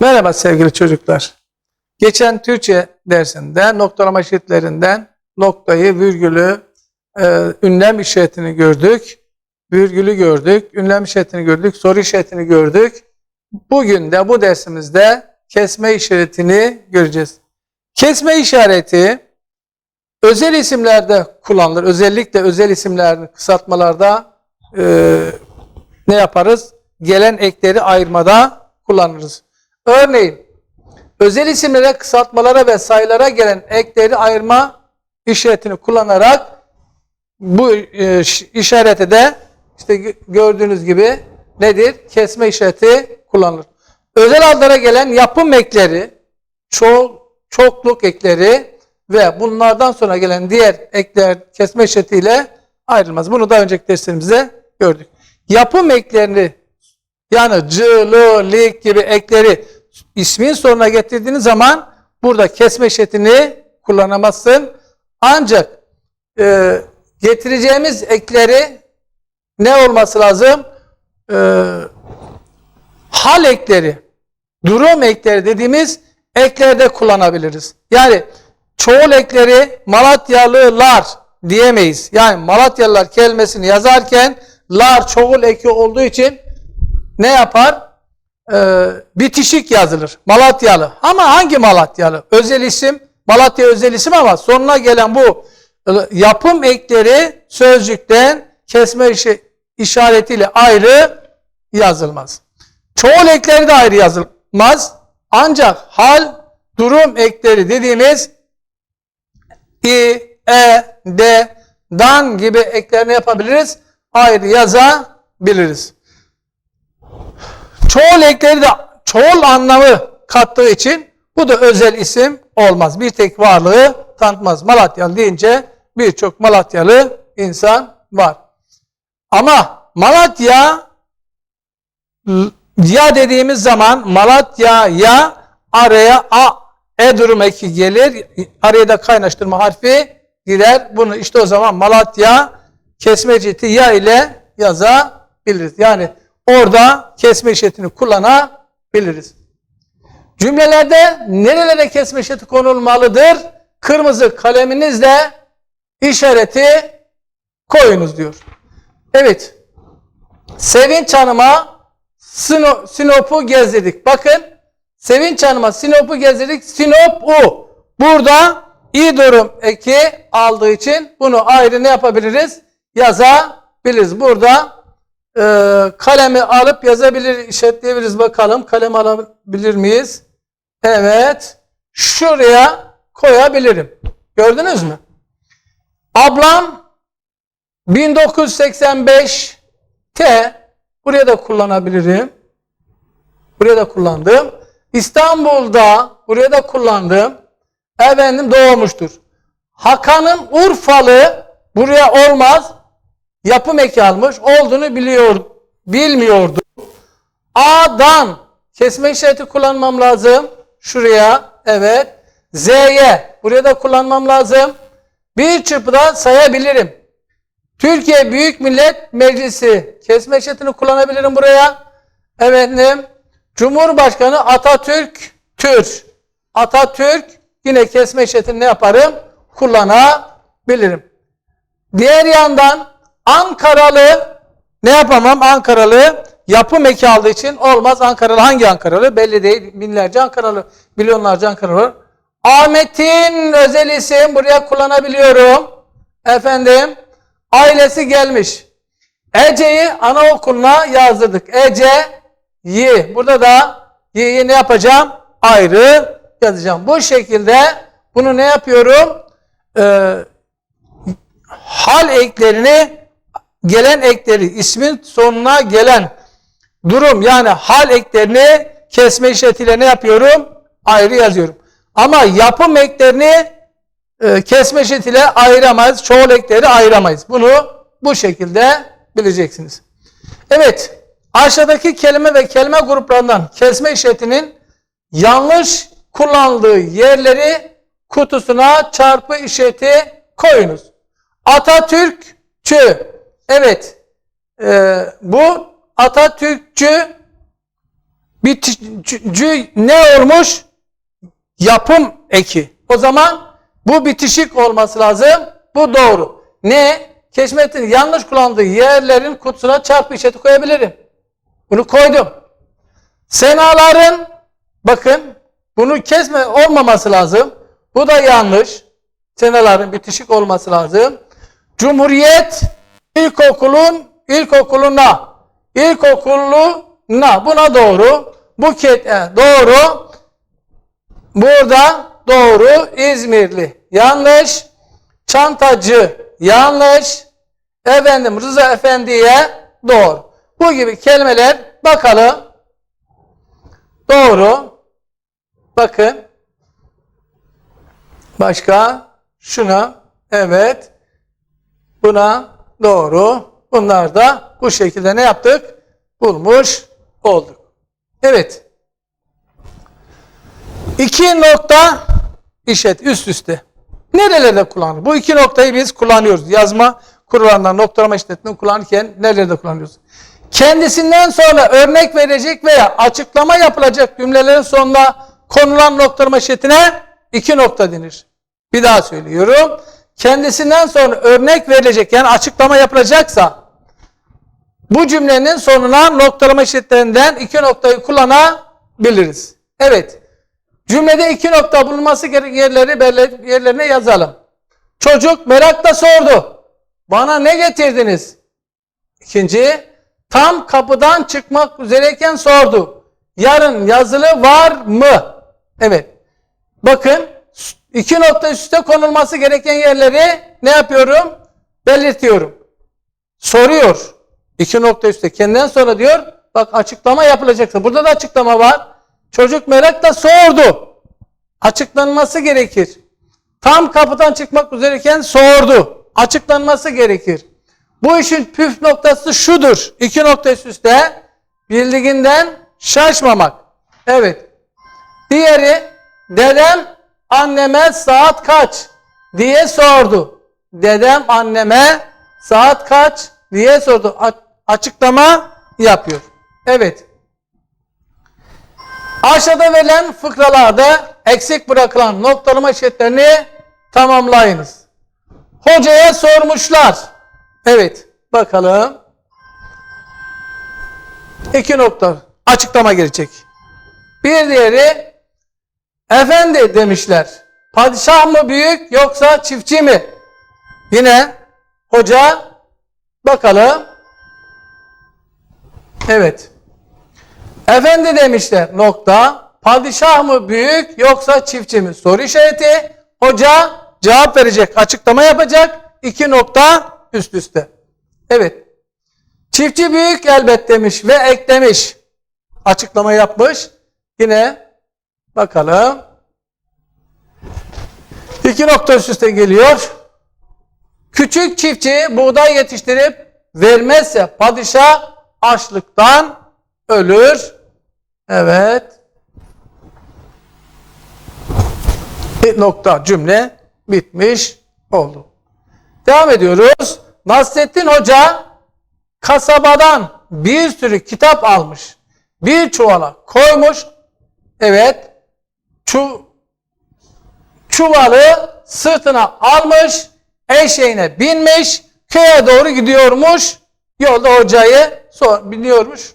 Merhaba sevgili çocuklar. Geçen Türkçe dersinde noktalama şekillerinden noktayı, virgülü, e, ünlem işaretini gördük. Virgülü gördük, ünlem işaretini gördük, soru işaretini gördük. Bugün de bu dersimizde kesme işaretini göreceğiz. Kesme işareti özel isimlerde kullanılır. Özellikle özel isimlerin kısaltmalarda e, ne yaparız? Gelen ekleri ayırmada kullanırız. Örneğin özel isimlere, kısaltmalara ve sayılara gelen ekleri ayırma işaretini kullanarak bu e, işareti de işte gö- gördüğünüz gibi nedir? Kesme işareti kullanılır. Özel adlara gelen yapım ekleri, ço çokluk ekleri ve bunlardan sonra gelen diğer ekler kesme işaretiyle ayrılmaz. Bunu da önceki derslerimizde gördük. Yapım eklerini yani c, l, lik gibi ekleri ismin sonuna getirdiğiniz zaman burada kesme işaretini kullanamazsın. Ancak e, getireceğimiz ekleri ne olması lazım? E, hal ekleri, durum ekleri dediğimiz eklerde kullanabiliriz. Yani çoğul ekleri Malatyalılar diyemeyiz. Yani Malatyalılar kelimesini yazarken lar çoğul eki olduğu için ne yapar? Ee, bitişik yazılır. Malatyalı. Ama hangi Malatyalı? Özel isim, Malatya özel isim ama sonuna gelen bu e, yapım ekleri sözcükten kesme işi, işaretiyle ayrı yazılmaz. Çoğul ekleri de ayrı yazılmaz. Ancak hal, durum ekleri dediğimiz i, e, de, dan gibi eklerini yapabiliriz. Ayrı yazabiliriz. Çoğul ekleri de çoğul anlamı kattığı için bu da özel isim olmaz. Bir tek varlığı tanıtmaz. Malatyalı deyince birçok Malatyalı insan var. Ama Malatya ya dediğimiz zaman Malatya ya araya a e durum eki gelir. Araya da kaynaştırma harfi girer. Bunu işte o zaman Malatya kesme ciheti ya ile yazabiliriz. Yani orada kesme işaretini kullanabiliriz. Cümlelerde nerelere kesme işareti konulmalıdır? Kırmızı kaleminizle işareti koyunuz diyor. Evet. Sevinç Hanım'a Sino, Sinop'u gezdirdik. Bakın Sevinç Hanım'a Sinop'u gezdirdik. Sinop U. Burada i durum eki aldığı için bunu ayrı ne yapabiliriz? Yazabiliriz. Burada e, kalemi alıp yazabilir, işaretleyebiliriz. Bakalım kalem alabilir miyiz? Evet. Şuraya koyabilirim. Gördünüz mü? Ablam 1985 T buraya da kullanabilirim. Buraya da kullandım. İstanbul'da buraya da kullandım. Efendim doğmuştur. Hakan'ın Urfalı buraya olmaz. Yapım eki almış. Olduğunu biliyor, bilmiyordu. A'dan kesme işareti kullanmam lazım. Şuraya. Evet. Z'ye. Buraya da kullanmam lazım. Bir çırpıda sayabilirim. Türkiye Büyük Millet Meclisi kesme işaretini kullanabilirim buraya. Efendim Cumhurbaşkanı Atatürk Tür. Atatürk yine kesme işaretini ne yaparım? Kullanabilirim. Diğer yandan Ankaralı ne yapamam? Ankaralı yapım eki aldığı için olmaz. Ankaralı hangi Ankaralı? Belli değil. Binlerce Ankaralı, milyonlarca Ankaralı var. Ahmet'in özel isim buraya kullanabiliyorum. Efendim ailesi gelmiş. Ece'yi anaokuluna yazdırdık. Ece yi. Burada da yi'yi ne yapacağım? Ayrı yazacağım. Bu şekilde bunu ne yapıyorum? Ee, hal eklerini gelen ekleri ismin sonuna gelen durum yani hal eklerini kesme işaretiyle ne yapıyorum? Ayrı yazıyorum. Ama yapım eklerini e, kesme işaretiyle ayıramayız. Çoğul ekleri ayıramayız. Bunu bu şekilde bileceksiniz. Evet. Aşağıdaki kelime ve kelime gruplarından kesme işaretinin yanlış kullanıldığı yerleri kutusuna çarpı işareti koyunuz. Bitici ne olmuş? Yapım eki. O zaman bu bitişik olması lazım. Bu doğru. Ne? Keşfettin yanlış kullandığı yerlerin kutusuna çarpı işareti koyabilirim. Bunu koydum. Senaların bakın bunu kesme olmaması lazım. Bu da yanlış. Senaların bitişik olması lazım. Cumhuriyet ilkokulun ilkokuluna ilkokuluna buna doğru. Buket e, doğru. Burada doğru. İzmirli yanlış. Çantacı yanlış. Efendim Rıza Efendi'ye doğru. Bu gibi kelimeler bakalım. Doğru. Bakın. Başka. Şuna. Evet. Buna doğru. Bunlar da bu şekilde ne yaptık? Bulmuş olduk. Evet. İki nokta işet üst üste. Nerelerde kullanılır? Bu iki noktayı biz kullanıyoruz. Yazma kurulanlar noktalama işletini kullanırken nerelerde kullanıyoruz? Kendisinden sonra örnek verecek veya açıklama yapılacak cümlelerin sonuna konulan noktalama işletine iki nokta denir. Bir daha söylüyorum. Kendisinden sonra örnek verilecek yani açıklama yapılacaksa bu cümlenin sonuna noktalama işaretlerinden iki noktayı kullanabiliriz. Evet. Cümlede iki nokta bulunması gereken yerleri yerlerine yazalım. Çocuk merakla sordu. Bana ne getirdiniz? İkinci, tam kapıdan çıkmak üzereyken sordu. Yarın yazılı var mı? Evet. Bakın iki nokta üstte konulması gereken yerleri ne yapıyorum? Belirtiyorum. Soruyor. İki nokta üstte. Kendinden sonra diyor bak açıklama yapılacaksa. Burada da açıklama var. Çocuk merakla sordu. Açıklanması gerekir. Tam kapıdan çıkmak üzereyken sordu. Açıklanması gerekir. Bu işin püf noktası şudur. İki nokta üst üste bildiğinden şaşmamak. Evet. Diğeri dedem anneme saat kaç diye sordu. Dedem anneme saat kaç diye sordu. A- açıklama yapıyor. Evet. Aşağıda verilen fıkralarda eksik bırakılan noktalama işaretlerini tamamlayınız. Hocaya sormuşlar. Evet. Bakalım. İki nokta. Açıklama gelecek. Bir diğeri efendi demişler. Padişah mı büyük yoksa çiftçi mi? Yine hoca bakalım. Evet. Efendi demişler nokta. Padişah mı büyük yoksa çiftçi mi? Soru işareti. Hoca cevap verecek. Açıklama yapacak. İki nokta üst üste. Evet. Çiftçi büyük elbet demiş ve eklemiş. Açıklama yapmış. Yine bakalım. İki nokta üst üste geliyor. Küçük çiftçi buğday yetiştirip vermezse padişah açlıktan ölür. Evet. Bir nokta cümle bitmiş oldu. Devam ediyoruz. Nasrettin Hoca kasabadan bir sürü kitap almış. Bir çuvala koymuş. Evet. Çu, çuvalı sırtına almış. Eşeğine binmiş. Köye doğru gidiyormuş. Yolda hocayı sor, biliyormuş.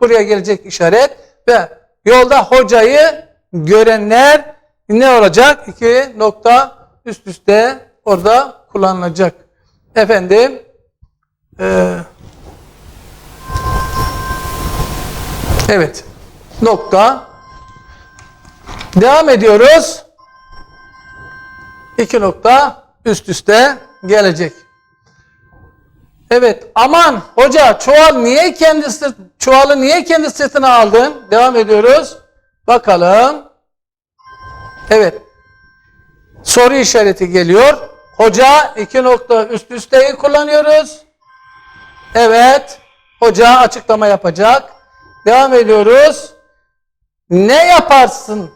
Buraya gelecek işaret ve yolda hocayı görenler ne olacak? İki nokta üst üste orada kullanılacak. Efendim e, evet nokta devam ediyoruz. İki nokta üst üste gelecek. Evet aman hoca çuval niye kendi çuvalı niye kendi sırtına aldın? Devam ediyoruz. Bakalım. Evet. Soru işareti geliyor. Hoca iki nokta üst üsteyi kullanıyoruz. Evet. Hoca açıklama yapacak. Devam ediyoruz. Ne yaparsın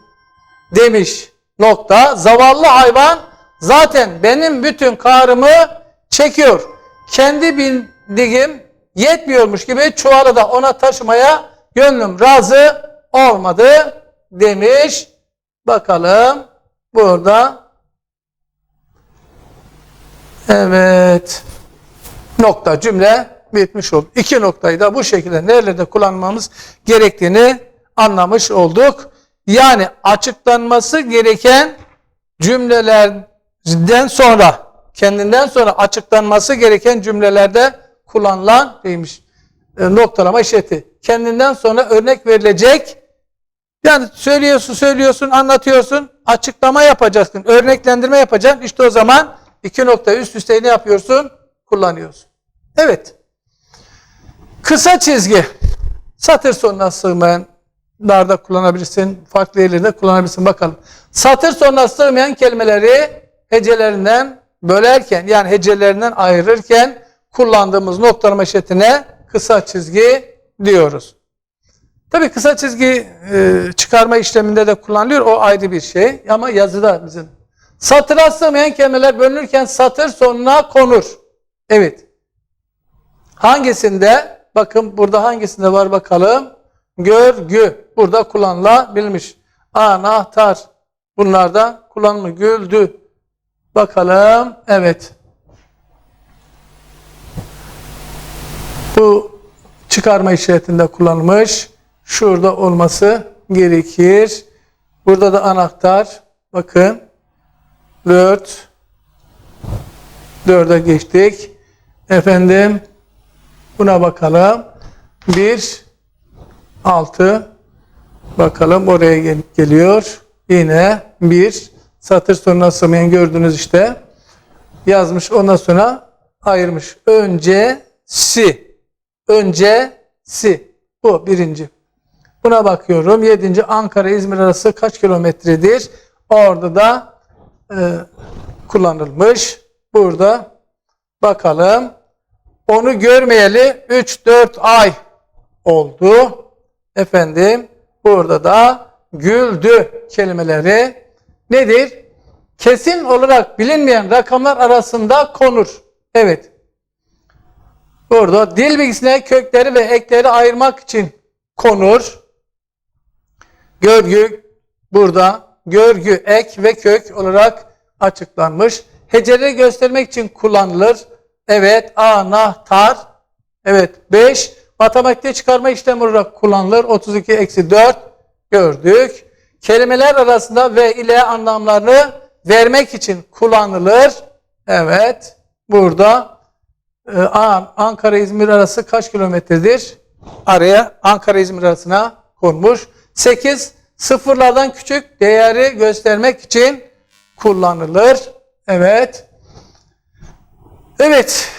demiş nokta. Zavallı hayvan zaten benim bütün karımı çekiyor. Kendi bildiğim yetmiyormuş gibi çuvalı da ona taşımaya gönlüm razı olmadı demiş. Bakalım burada. Evet. Nokta cümle bitmiş oldu. İki noktayı da bu şekilde nerelerde kullanmamız gerektiğini anlamış olduk. Yani açıklanması gereken cümlelerden sonra kendinden sonra açıklanması gereken cümlelerde kullanılan neymiş? E, noktalama işareti. Kendinden sonra örnek verilecek yani söylüyorsun, söylüyorsun, anlatıyorsun, açıklama yapacaksın, örneklendirme yapacaksın. İşte o zaman iki nokta üst üste ne yapıyorsun? Kullanıyorsun. Evet. Kısa çizgi. Satır sonuna sığmayan darda kullanabilirsin, farklı yerlerde kullanabilirsin. Bakalım. Satır sonuna sığmayan kelimeleri hecelerinden bölerken yani hecelerinden ayırırken kullandığımız noktalama işaretine kısa çizgi diyoruz. Tabii kısa çizgi e, çıkarma işleminde de kullanılıyor. O ayrı bir şey. Ama yazıda bizim. Satıra sığmayan kelimeler bölünürken satır sonuna konur. Evet. Hangisinde? Bakın burada hangisinde var bakalım. Görgü. Burada kullanılabilmiş. Anahtar. Bunlarda kullanımı güldü. Bakalım. Evet. Bu çıkarma işaretinde kullanılmış. Şurada olması gerekir. Burada da anahtar. Bakın. 4 4'e geçtik. Efendim buna bakalım. 1 6 bakalım oraya gel geliyor. Yine 1 satır sonuna sığmayan gördünüz işte. Yazmış ondan sonra ayırmış. Önce si. Önce si. Bu birinci. Buna bakıyorum. Yedinci Ankara İzmir arası kaç kilometredir? Orada da e, kullanılmış. Burada bakalım. Onu görmeyeli 3-4 ay oldu. Efendim burada da güldü kelimeleri nedir? Kesin olarak bilinmeyen rakamlar arasında konur. Evet. Burada dil bilgisine kökleri ve ekleri ayırmak için konur. Görgü burada görgü, ek ve kök olarak açıklanmış. Heceleri göstermek için kullanılır. Evet, anahtar. Evet, 5. Matematikte çıkarma işlemi olarak kullanılır. 32 eksi 4 gördük. Kelimeler arasında ve ile anlamlarını vermek için kullanılır. Evet, burada e, Ankara-İzmir arası kaç kilometredir? Araya Ankara-İzmir arasına konmuş. 8. Sıfırlardan küçük değeri göstermek için kullanılır. Evet. Evet.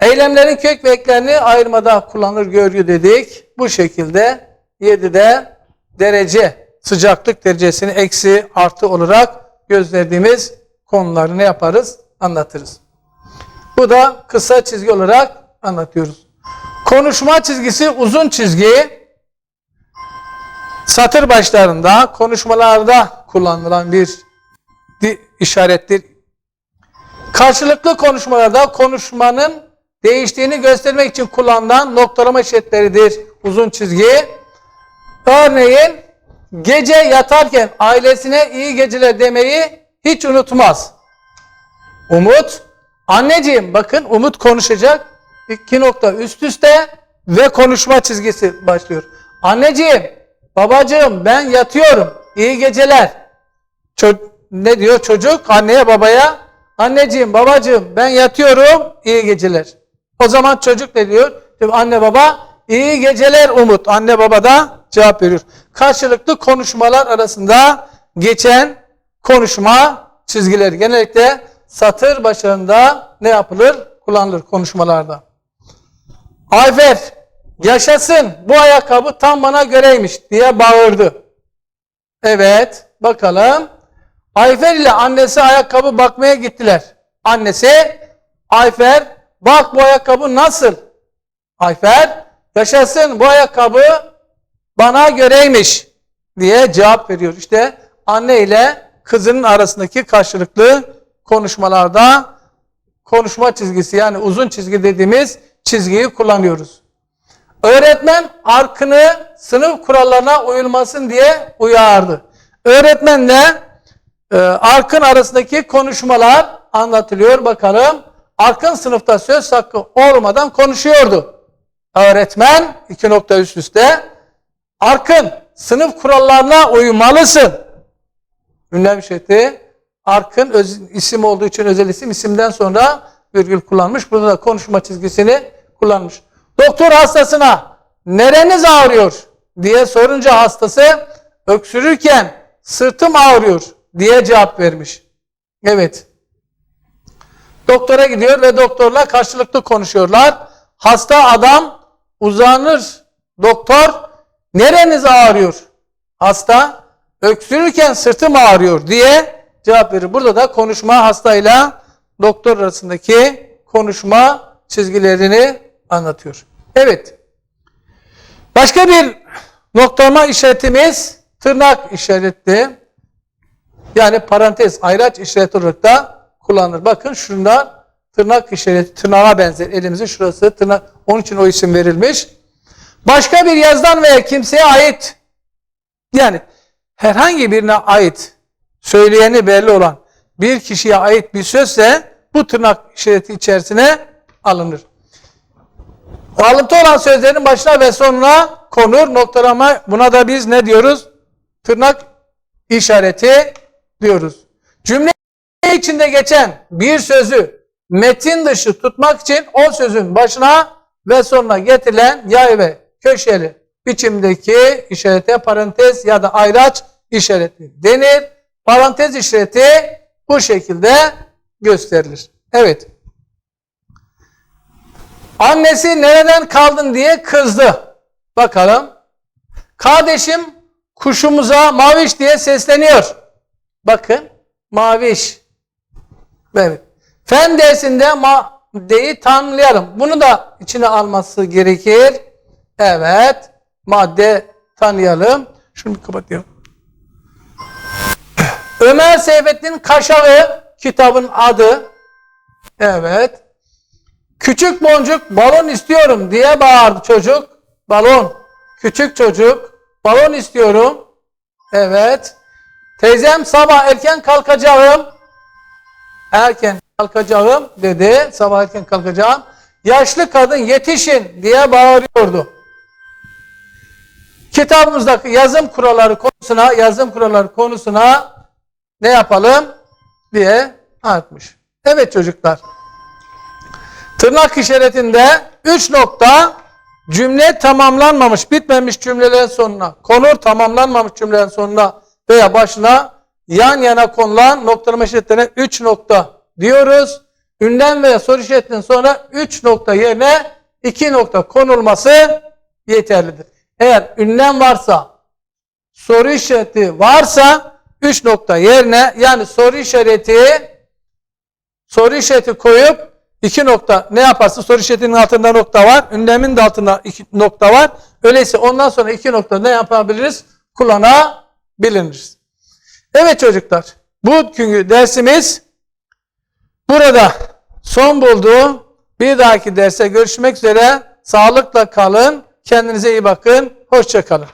Eylemlerin kök ve eklerini ayırmada kullanılır görgü dedik. Bu şekilde 7'de derece sıcaklık derecesini eksi artı olarak gösterdiğimiz konuları ne yaparız? Anlatırız. Bu da kısa çizgi olarak anlatıyoruz. Konuşma çizgisi uzun çizgi satır başlarında konuşmalarda kullanılan bir işarettir. Karşılıklı konuşmalarda konuşmanın değiştiğini göstermek için kullanılan noktalama işaretleridir uzun çizgi. Örneğin gece yatarken ailesine iyi geceler demeyi hiç unutmaz. Umut, anneciğim bakın Umut konuşacak. İki nokta üst üste ve konuşma çizgisi başlıyor. Anneciğim, babacığım ben yatıyorum. İyi geceler. Ço ne diyor çocuk anneye babaya? Anneciğim, babacığım ben yatıyorum. İyi geceler. O zaman çocuk ne diyor? diyor anne baba iyi geceler Umut. Anne baba da cevap veriyor. Karşılıklı konuşmalar arasında geçen konuşma çizgileri genellikle satır başlarında ne yapılır? Kullanılır konuşmalarda. Ayfer yaşasın bu ayakkabı tam bana göreymiş diye bağırdı. Evet bakalım. Ayfer ile annesi ayakkabı bakmaya gittiler. Annesi Ayfer bak bu ayakkabı nasıl? Ayfer yaşasın bu ayakkabı bana göreymiş diye cevap veriyor. İşte anne ile kızının arasındaki karşılıklı konuşmalarda konuşma çizgisi yani uzun çizgi dediğimiz çizgiyi kullanıyoruz. Öğretmen arkını sınıf kurallarına uyulmasın diye uyardı. Öğretmenle e, arkın arasındaki konuşmalar anlatılıyor. Bakalım. Arkın sınıfta söz hakkı olmadan konuşuyordu. Öğretmen iki nokta üst üste Arkın sınıf kurallarına uymalısın. Ünlem işareti Arkın öz, isim olduğu için özel isim isimden sonra virgül kullanmış. Burada da konuşma çizgisini kullanmış. Doktor hastasına nereniz ağrıyor diye sorunca hastası öksürürken sırtım ağrıyor diye cevap vermiş. Evet. Doktora gidiyor ve doktorla karşılıklı konuşuyorlar. Hasta adam uzanır. Doktor nereniz ağrıyor? Hasta öksürürken sırtım ağrıyor diye cevap verir. Burada da konuşma hastayla doktor arasındaki konuşma çizgilerini anlatıyor. Evet. Başka bir noktalama işaretimiz tırnak işareti. Yani parantez, ayraç işareti olarak da kullanılır. Bakın şunlar tırnak işareti, tırnağa benzer. Elimizin şurası tırnak. Onun için o isim verilmiş. Başka bir yazdan veya kimseye ait yani herhangi birine ait söyleyeni belli olan bir kişiye ait bir sözse bu tırnak işareti içerisine alınır. Alıntı olan sözlerin başına ve sonuna konur noktalama buna da biz ne diyoruz? Tırnak işareti diyoruz. Cümle içinde geçen bir sözü metin dışı tutmak için o sözün başına ve sonuna getirilen yay ve köşeli biçimdeki işarete parantez ya da ayraç işareti denir. Parantez işareti bu şekilde gösterilir. Evet. Annesi nereden kaldın diye kızdı. Bakalım. Kardeşim kuşumuza maviş diye sesleniyor. Bakın maviş. Evet. Fen dersinde maddeyi tanımlayalım. Bunu da içine alması gerekir. Evet. Madde tanıyalım. Şunu bir kapatayım. Ömer Seyfettin Kaşağı kitabın adı. Evet. Küçük boncuk balon istiyorum diye bağırdı çocuk. Balon. Küçük çocuk. Balon istiyorum. Evet. Teyzem sabah erken kalkacağım. Erken kalkacağım dedi. Sabah erken kalkacağım. Yaşlı kadın yetişin diye bağırıyordu. Kitabımızdaki yazım kuralları konusuna, yazım kuralları konusuna ne yapalım diye anlatmış. Evet çocuklar. Tırnak işaretinde 3 nokta cümle tamamlanmamış, bitmemiş cümlelerin sonuna, konur tamamlanmamış cümlelerin sonuna veya başına yan yana konulan noktalama işaretlerine 3 nokta diyoruz. Ünlem veya soru işaretinin sonra 3 nokta yerine 2 nokta konulması yeterlidir. Eğer ünlem varsa, soru işareti varsa 3 nokta yerine yani soru işareti soru işareti koyup iki nokta ne yaparsın? Soru işaretinin altında nokta var. Ünlemin de altında iki nokta var. Öyleyse ondan sonra iki nokta ne yapabiliriz? Kullanabiliriz. Evet çocuklar. Bugünkü dersimiz burada son buldu. Bir dahaki derse görüşmek üzere. Sağlıkla kalın. Kendinize iyi bakın. Hoşçakalın.